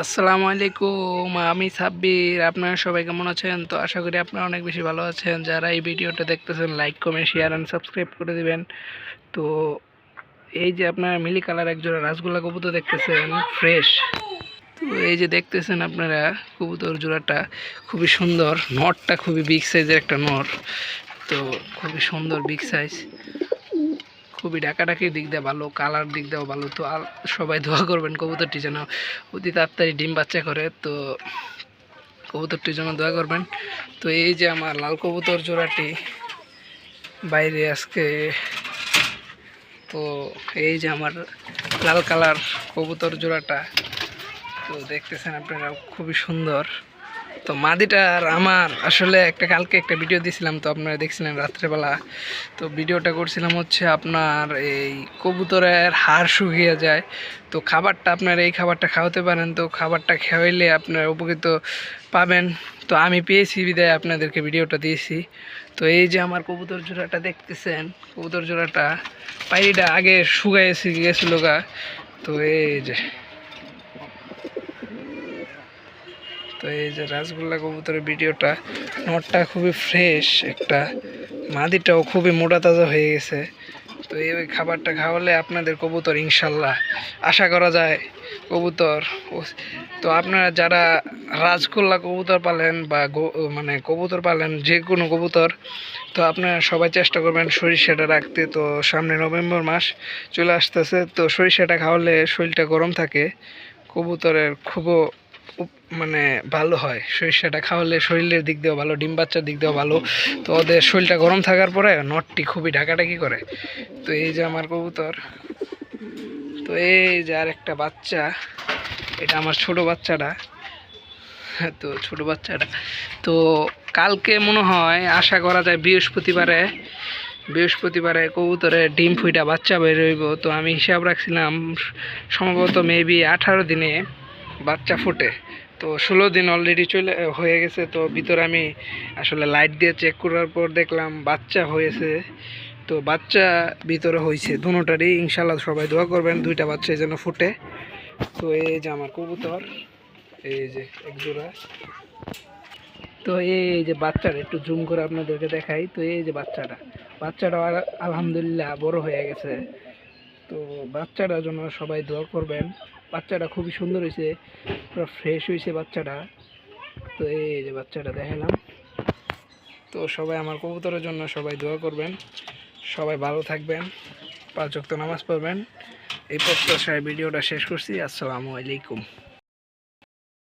আসসালামু আলাইকুম, আমি সাব্বির। আপনারা সবাই কেমন আছেন? তো আশা করি আপনারা অনেক বেশি ভালো আছেন। যারা এই ভিডিওটা দেখতেছেন like comment share and subscribe করে দিবেন। তো এই যে আপনারা মিলি কালার একজোড়া রাসগোল্লা কবুতর দেখতেছেন ফ্রেশ তো এই যে দেখতেছেন আপনারা কবুতর জোড়াটা, খুবই সুন্দর। নটটা খুবই বিগ সাইজের একটা নর তো খুবই সুন্দর বিগ সাইজ খুবই ডাকাডাকির দিক দিয়ে ভালো, কালার দিক দিয়েও ভালো। তো সবাই দোয়া করবেন কবুতরটি যেন অতি তাড়াতাড়ি ডিম বাচ্চা করে। তো কবুতরটির জন্য দোয়া করবেন। তো এই যে আমার লাল কবুতর জোড়াটি বাইরে আজকে, তো এই যে আমার লাল কালার কবুতর জোড়াটা, তো দেখতেছেন আপনারা, খুবই সুন্দর। তো মাদিটা আর আমার আসলে একটা কালকে একটা ভিডিও দিয়েছিলাম তো আপনারা দেখছিলেন রাত্রেবেলা। তো ভিডিওটা করছিলাম হচ্ছে আপনার এই কবুতরের হাড় শুকিয়ে যায়। তো খাবারটা আপনার এই খাবারটা খাওয়াতে পারেন, তো খাবারটা খাওয়াইলে আপনার উপকৃত পাবেন। তো আমি পেয়েছি বিদায়, আপনাদেরকে ভিডিওটা দিয়েছি। তো এই যে আমার কবুতর জোড়াটা দেখতেছেন, কবুতর জোড়াটা পাইরিটা আগে শুকাইয়েছি গেছিল গা। তো এই যে তো এই যে রাসগোল্লা কবুতরের ভিডিওটা, নটটা খুবই ফ্রেশ একটা, মাদিটাও খুবই মোটা তাজা হয়ে গেছে। তো এই খাবারটা খাওয়ালে আপনাদের কবুতর ইনশাল্লাহ, আশা করা যায় কবুতর। তো আপনারা যারা রাজগোল্লা কবুতর পালেন বা মানে কবুতর পালেন, যে কোনো কবুতর, তো আপনারা সবাই চেষ্টা করবেন সরিষাটা রাখতে। তো সামনে নভেম্বর মাস চলে আসতেছে, তো সরিষাটা খাওয়ালে শরীরটা গরম থাকে, কবুতরের উপ- মানে ভালো হয়। সরিষাটা খাওয়ালে শরীরের দিক দিয়েও ভালো, ডিম বাচ্চার দিক দিয়েও ভালো। তো ওদের শরীরটা গরম থাকার পরে নটটি খুবই ঢাকাঢাকি করে। তো এই যে আমার কবুতর। তো এই যে আর একটা বাচ্চা। এটা আমার ছোট বাচ্চাটা। তো ছোট বাচ্চাটা। তো কালকে মনে হয় আশা করা যায় বৃহস্পতিবারে বৃহস্পতিবারে কবুতরে ডিম ফুইটা বাচ্চা বের হইব। তো আমি হিসাব রাখছিলাম, সম্ভবত মেবি আঠারো দিনে বাচ্চা ফোটে। তো ষোলো দিন অলরেডি চলে হয়ে গেছে। তো ভিতরে আমি আসলে লাইট দিয়ে চেক করার পর দেখলাম বাচ্চা হয়েছে। তো বাচ্চা ভিতরে হয়েছে দুটারই ইনশাল্লাহ সবাই দোয়া করবেন, দুইটা বাচ্চা যেন ফুটে। তো এই যে আমার কবুতর, এই যে এক জোড়া। তো এই যে বাচ্চাটা, একটু জুম করে আপনাদেরকে দেখাই। তো এই যে বাচ্চাটা বাচ্চাটা আল- আলহামদুলিল্লাহ বড় হয়ে গেছে। তো বাচ্চাটার জন্য সবাই দোয়া করবেন। বাচ্চাটা খুবই সুন্দর হয়েছে, পুরো ফ্রেশ হয়েছে বাচ্চাটা। তো এই যে বাচ্চাটা দেখালাম। তো সবাই আমার কবুতরের জন্য সবাই দোয়া করবেন। সবাই ভালো থাকবেন, পাঁচ নামাজ পড়বেন। এই প্রত্যাশায় ভিডিওটা শেষ করছি। আসসালামু আলাইকুম।